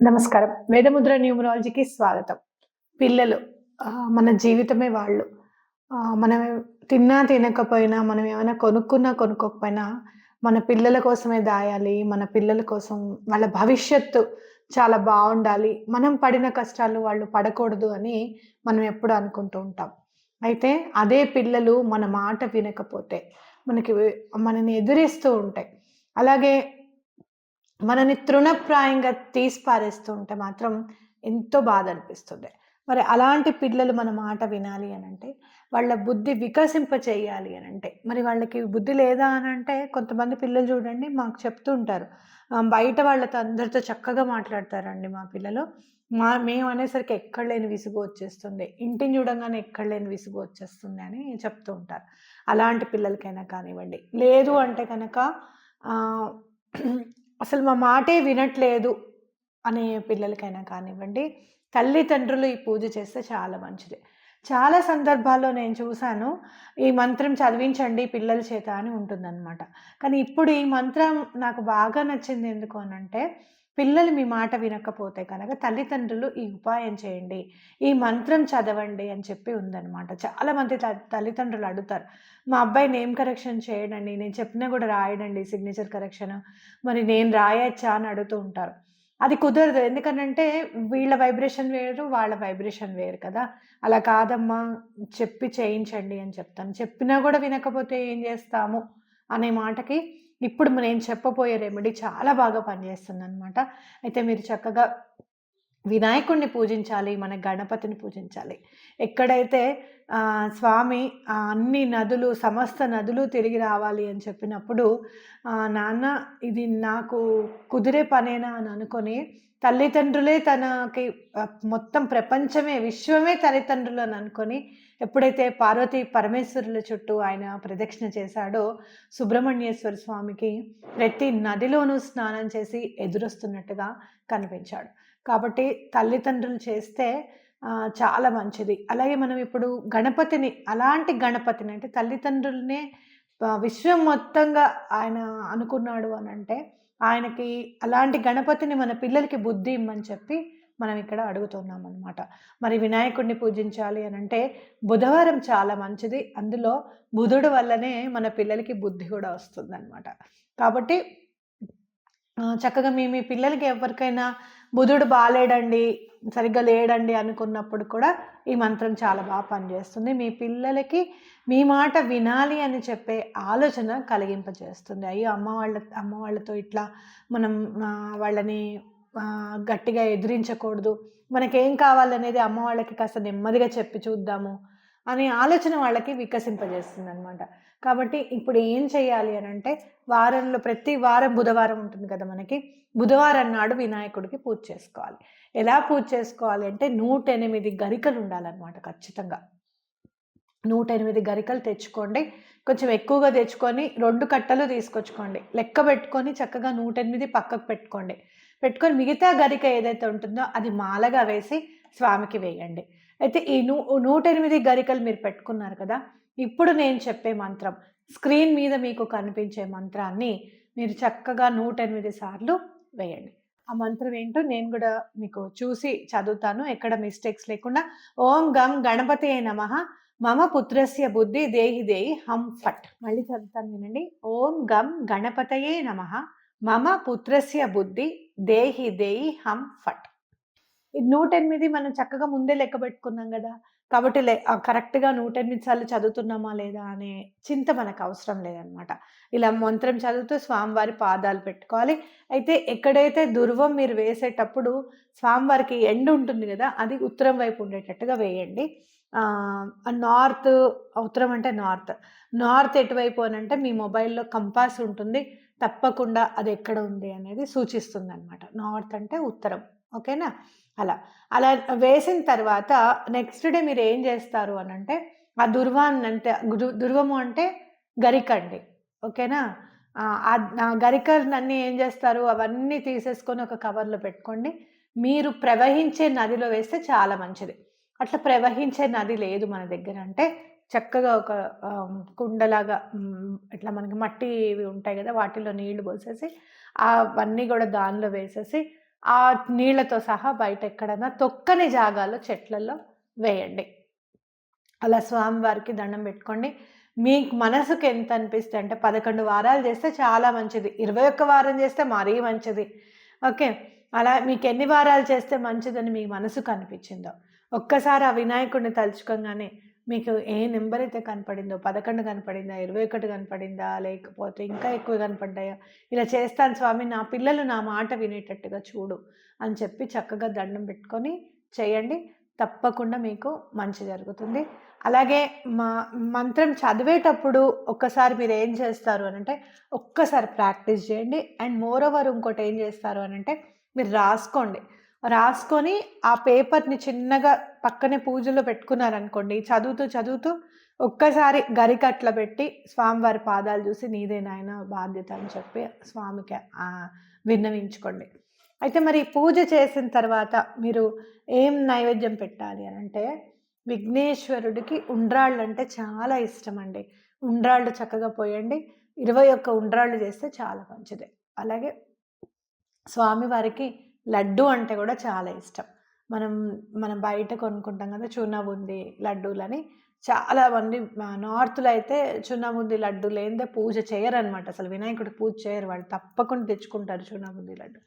నమస్కారం. వేదముద్ర న్యూమరాలజీకి స్వాగతం. పిల్లలు మన జీవితమే వాళ్ళు. మనం తిన్నా తినకపోయినా మనం ఏమైనా కొనుక్కున్నా కొనుక్కోకపోయినా మన పిల్లల కోసమే దాయాలి మన పిల్లల కోసం వాళ్ళ భవిష్యత్తు చాలా బాగుండాలి. మనం పడిన కష్టాలు వాళ్ళు పడకూడదు అని మనం ఎప్పుడు అనుకుంటూ ఉంటాం. అయితే అదే పిల్లలు మన మాట వినకపోతే మనకి మనని ఎదురిస్తూ ఉంటాయి. అలాగే మనని తృణప్రాయంగా తీసి ఉంటే మాత్రం ఎంతో బాధ అనిపిస్తుంది మరి అలాంటి పిల్లలు మన మాట వినాలి అని అంటే వాళ్ళ బుద్ధి వికసింప చేయాలి అని అంటే మరి వాళ్ళకి బుద్ధి లేదా అని అంటే కొంతమంది పిల్లలు చూడండి మాకు చెప్తూ ఉంటారు. బయట వాళ్ళతో అందరితో చక్కగా మాట్లాడతారండి మా పిల్లలు. మా మేము అనేసరికి ఎక్కడ లేని విసుగు వచ్చేస్తుంది ఇంటిని చూడంగానే ఎక్కడ లేని విసుగు వచ్చేస్తుంది అని చెప్తూ ఉంటారు. అలాంటి పిల్లలకైనా కానివ్వండి. లేదు అంటే కనుక అసలు మా మాటే వినట్లేదు అనే పిల్లలకైనా కానివ్వండి. తల్లిదండ్రులు ఈ పూజ చేస్తే చాలా మంచిది. చాలా సందర్భాల్లో నేను చూశాను ఈ మంత్రం చదివించండి పిల్లల చేత అని ఉంటుందన్నమాట. కానీ ఇప్పుడు ఈ మంత్రం నాకు బాగా నచ్చింది ఎందుకు అనంటే పిల్లలు మీ మాట వినకపోతే కనుక తల్లిదండ్రులు ఈ ఉపాయం చేయండి ఈ మంత్రం చదవండి అని చెప్పి ఉందన్నమాట. చాలామంది తల్లిదండ్రులు అడుగుతారు మా అబ్బాయి నేమ్ కరెక్షన్ చేయడండి నేను చెప్పినా కూడా రాయడండి సిగ్నేచర్ కరెక్షన్ మరి నేను రాయచ్చా? అని అడుగుతూ ఉంటారు. అది కుదరదు. ఎందుకనంటే వీళ్ళ వైబ్రేషన్ వేరు వాళ్ళ వైబ్రేషన్ వేరు కదా. అలా కాదమ్మా చెప్పి చేయించండి అని చెప్తాను. చెప్పినా కూడా వినకపోతే ఏం చేస్తాము? అనే మాటకి ఇప్పుడు నేను చెప్పబోయే రెమెడీ చాలా బాగా పనిచేస్తుంది అనమాట అయితే మీరు చక్కగా వినాయకుడిని పూజించాలి మన గణపతిని పూజించాలి. ఎక్కడైతే స్వామి అన్ని నదులు సమస్త నదులు తిరిగి రావాలి అని చెప్పినప్పుడు నాన్న ఇది నాకు కుదిరే పనేనా అని అనుకొని తల్లిదండ్రులే తనకి మొత్తం ప్రపంచమే విశ్వమే తల్లిదండ్రులు అని అనుకొని ఎప్పుడైతే పార్వతి పరమేశ్వరుల చుట్టూ ఆయన ప్రదక్షిణ చేశాడో సుబ్రహ్మణ్యేశ్వర స్వామికి ప్రతి నదిలోనూ స్నానం చేసి ఎదురొస్తున్నట్టుగా కనిపించాడు. కాబట్టి తల్లిదండ్రులు చేస్తే చాలా మంచిది. అలాగే మనం ఇప్పుడు గణపతిని అలాంటి గణపతిని అంటే తల్లిదండ్రులనే విశ్వం మొత్తంగా ఆయన అనుకున్నాడు అని అంటే ఆయనకి అలాంటి గణపతిని మన పిల్లలకి బుద్ధి ఇమ్మని చెప్పి మనం ఇక్కడ అడుగుతున్నాం అనమాట మరి వినాయకుడిని పూజించాలి అని అంటే బుధవారం చాలా మంచిది. అందులో బుధుడు వల్లనే మన పిల్లలకి బుద్ధి కూడా వస్తుంది అనమాట కాబట్టి చక్కగా మీ మీ పిల్లలకి ఎవరికైనా బుధుడు బాలేడండి సరిగ్గా లేడండి అనుకున్నప్పుడు కూడా ఈ మంత్రం చాలా బాగా పనిచేస్తుంది. మీ పిల్లలకి మీ మాట వినాలి అని చెప్పే ఆలోచన కలిగింపజేస్తుంది. అయ్యో అమ్మ వాళ్ళ అమ్మ వాళ్ళతో ఇట్లా మనం వాళ్ళని గట్టిగా ఎదిరించకూడదు. మనకేం కావాలనేది అమ్మ వాళ్ళకి కాస్త నెమ్మదిగా చెప్పి చూద్దాము. అనే ఆలోచన వాళ్ళకి వికసింపజేస్తుంది అనమాట కాబట్టి ఇప్పుడు ఏం చేయాలి అని అంటే వారంలో ప్రతి వారం బుధవారం ఉంటుంది కదా మనకి బుధవారం నాడు వినాయకుడికి పూజ చేసుకోవాలి. ఎలా పూజ చేసుకోవాలి అంటే నూట ఎనిమిది గరికలు ఉండాలన్నమాట ఖచ్చితంగా. నూట ఎనిమిది గరికలు తెచ్చుకోండి. కొంచెం ఎక్కువగా తెచ్చుకొని రెండు కట్టలు తీసుకొచ్చుకోండి. లెక్క పెట్టుకొని చక్కగా నూట ఎనిమిది పక్కకు పెట్టుకోండి. పెట్టుకొని మిగతా గరిక ఏదైతే ఉంటుందో అది మాలగా వేసి స్వామికి వేయండి. అయితే ఈ నూ నూట ఎనిమిది గరికలు మీరు పెట్టుకున్నారు కదా ఇప్పుడు నేను చెప్పే మంత్రం స్క్రీన్ మీద మీకు కనిపించే మంత్రాన్ని మీరు చక్కగా నూట ఎనిమిది సార్లు వేయండి. ఆ మంత్రం ఏంటో నేను కూడా మీకు చూసి చదువుతాను ఎక్కడ మిస్టేక్స్ లేకుండా. ఓం గం గణపతి నమ మమ పుత్రస్య బుద్ధి దేహి దేహి హం ఫట్. మళ్ళీ చదువుతాను వినండి. ఓం గం గణపతయే నమ మమ పుత్రస్య బుద్ధి దేహి దేహి హం ఫట్. ఇది నూట ఎనిమిది మనం చక్కగా ముందే లెక్క పెట్టుకున్నాం కదా. కాబట్టి లే కరెక్ట్గా నూట ఎనిమిది సార్లు చదువుతున్నామా లేదా అనే చింత మనకు అవసరం లేదనమాట. ఇలా మంత్రం చదువుతూ స్వామివారి పాదాలు పెట్టుకోవాలి. అయితే ఎక్కడైతే దుర్వం మీరు వేసేటప్పుడు స్వామివారికి ఎండ్ ఉంటుంది కదా అది ఉత్తరం వైపు ఉండేటట్టుగా వేయండి. నార్త్ ఉత్తరం అంటే నార్త్. నార్త్ ఎటువైపు అని అంటే మీ మొబైల్లో కంపాస్ ఉంటుంది. తప్పకుండా అది ఎక్కడ ఉంది అనేది సూచిస్తుంది అనమాట నార్త్ అంటే ఉత్తరం. ఓకేనా? అలా. అలా వేసిన తర్వాత నెక్స్ట్ డే మీరు ఏం చేస్తారు అని అంటే ఆ దుర్వాన్ని అంటే దుర్వము అంటే గరికండి. ఓకేనా? ఆ, గరికలన్నీ ఏం చేస్తారు? అవన్నీ తీసేసుకొని ఒక కవర్లో పెట్టుకోండి. మీరు ప్రవహించే నదిలో వేస్తే చాలా మంచిది. అట్లా ప్రవహించే నది లేదు మన దగ్గర అంటే చక్కగా ఒక కుండలాగా ఇట్లా మనకి మట్టి ఇవి ఉంటాయి కదా వాటిలో నీళ్ళు పోసేసి అవన్నీ కూడా దానిలో వేసేసి ఆ నీళ్ళతో సహా బయట ఎక్కడైనా తొక్కని జాగాలో చెట్లలో వేయండి. అలా స్వామివారికి దండం పెట్టుకోండి. మీకు మనసుకు ఎంత అనిపిస్తే అంటే పదకొండు వారాలు చేస్తే చాలా మంచిది. ఇరవై ఒక్క వారం చేస్తే మరీ మంచిది. ఓకే? అలా మీకు ఎన్ని వారాలు చేస్తే మంచిదని మీ మనసుకు అనిపించిందో. ఒక్కసారి ఆ వినాయకుడిని తలుచుకోగానే మీకు ఏ నెంబర్ అయితే కనపడిందో పదకొండు కనపడిందా ఇరవై ఒకటి కనపడిందా లేకపోతే ఇంకా ఎక్కువ కనపడ్డాయా? ఇలా చేస్తాను స్వామి నా పిల్లలు నా మాట వినేటట్టుగా చూడు అని చెప్పి చక్కగా దండం పెట్టుకొని చేయండి. తప్పకుండా మీకు మంచి జరుగుతుంది. అలాగే మా మంత్రం చదివేటప్పుడు ఒక్కసారి మీరు ఏం చేస్తారు అని అంటే ఒక్కసారి ప్రాక్టీస్ చేయండి. అండ్ మోర్ ఓవర్ ఇంకోటి ఏం చేస్తారు అని అంటే మీరు రాసుకోండి. రాసుకొని ఆ పేపర్ని చిన్నగా పక్కనే పూజలో పెట్టుకున్నారనుకోండి చదువుతూ చదువుతూ ఒక్కసారి గరికట్ల పెట్టి స్వామివారి పాదాలు చూసి నీదే నాయన బాధ్యత అని చెప్పి స్వామికి విన్నవించుకోండి. అయితే మరి పూజ చేసిన తర్వాత మీరు ఏం నైవేద్యం పెట్టాలి అని అంటే విఘ్నేశ్వరుడికి ఉండ్రాళ్ళు అంటే చాలా ఇష్టం అండి ఉండ్రాళ్ళు చక్కగా పోయండి. ఇరవై ఒక్క ఉండ్రాళ్ళు చేస్తే చాలా మంచిది. అలాగే స్వామివారికి లడ్డు అంటే కూడా చాలా ఇష్టం. మనం మనం బయట కొనుక్కుంటాం కదా చున్నబుంది లడ్డూలని. చాలా మంది నార్త్లో అయితే చున్నబుంది లడ్డు లేనిదే పూజ చేయరనమాట అసలు వినాయకుడు పూజ చేయరు. వాళ్ళు తప్పకుండా తెచ్చుకుంటారు చున్నబుంది లడ్డు.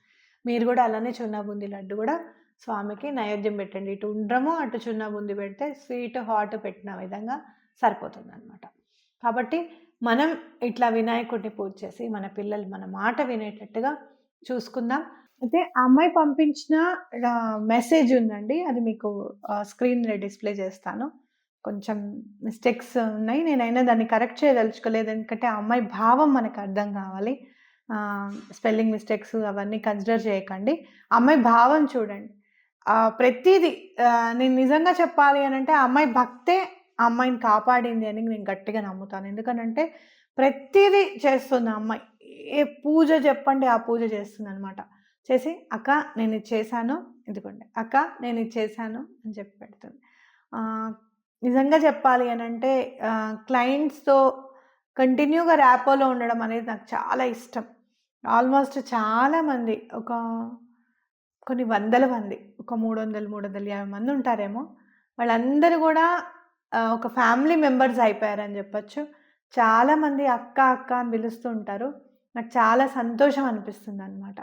మీరు కూడా అలానే చున్నబుంది లడ్డు కూడా స్వామికి నైవేద్యం పెట్టండి. ఇటు ఉండ్రము అటు చున్నబుంది పెడితే స్వీట్ హాట్ పెట్టిన విధంగా సరిపోతుంది అనమాట కాబట్టి మనం ఇట్లా వినాయకుడిని పూజ చేసి మన పిల్లలు మన మాట వినేటట్టుగా చూసుకుందాం. అయితే ఆ అమ్మాయి పంపించిన మెసేజ్ ఉందండి. అది మీకు స్క్రీన్లో డిస్ప్లే చేస్తాను. కొంచెం మిస్టేక్స్ ఉన్నాయి. నేనైనా దాన్ని కరెక్ట్ చేయదలుచుకోలేదు. ఎందుకంటే ఆ అమ్మాయి భావం మనకు అర్థం కావాలి. స్పెల్లింగ్ మిస్టేక్స్ అవన్నీ కన్సిడర్ చేయకండి. అమ్మాయి భావం చూడండి. ప్రతిదీ నేను నిజంగా చెప్పాలి అని అంటే ఆ అమ్మాయి భక్తే ఆ అమ్మాయిని కాపాడింది అని నేను గట్టిగా నమ్ముతాను. ఎందుకనంటే ప్రతిదీ చేస్తుంది ఆ అమ్మాయి. ఏ పూజ చెప్పండి ఆ పూజ చేస్తుంది అనమాట చేసి అక్క నేను ఇది చేశాను. ఇదిగోండి అక్క నేను ఇది చేశాను. అని చెప్పి పెడుతుంది. నిజంగా చెప్పాలి అని అంటే క్లయింట్స్తో కంటిన్యూగా ర్యాపోలో ఉండడం అనేది నాకు చాలా ఇష్టం. ఆల్మోస్ట్ చాలామంది ఒక కొన్ని వందల మంది ఒక మూడు వందలు మూడు వందల యాభై మంది ఉంటారేమో వాళ్ళందరూ కూడా ఒక ఫ్యామిలీ మెంబర్స్ అయిపోయారని చెప్పచ్చు. చాలామంది అక్క అక్క అని పిలుస్తూ ఉంటారు. నాకు చాలా సంతోషం అనిపిస్తుంది అనమాట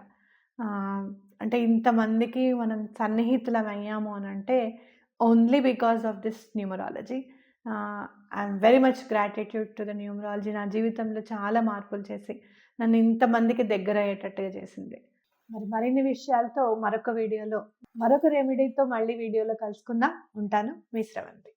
అంటే ఇంతమందికి మనం సన్నిహితులం అయ్యాము అని అంటే only because of this numerology I'm very much gratitude to the numerology నా జీవితంలో చాలా మార్పులు చేసి నన్ను ఇంతమందికి దగ్గర అయ్యేటట్టుగా చేసింది. మరి మరిన్ని విషయాలతో మరొక వీడియోలో మరొక రెమెడీతో మళ్ళీ వీడియోలో కలుసుకుందాం. ఉంటాను. మీ శ్రవంతి.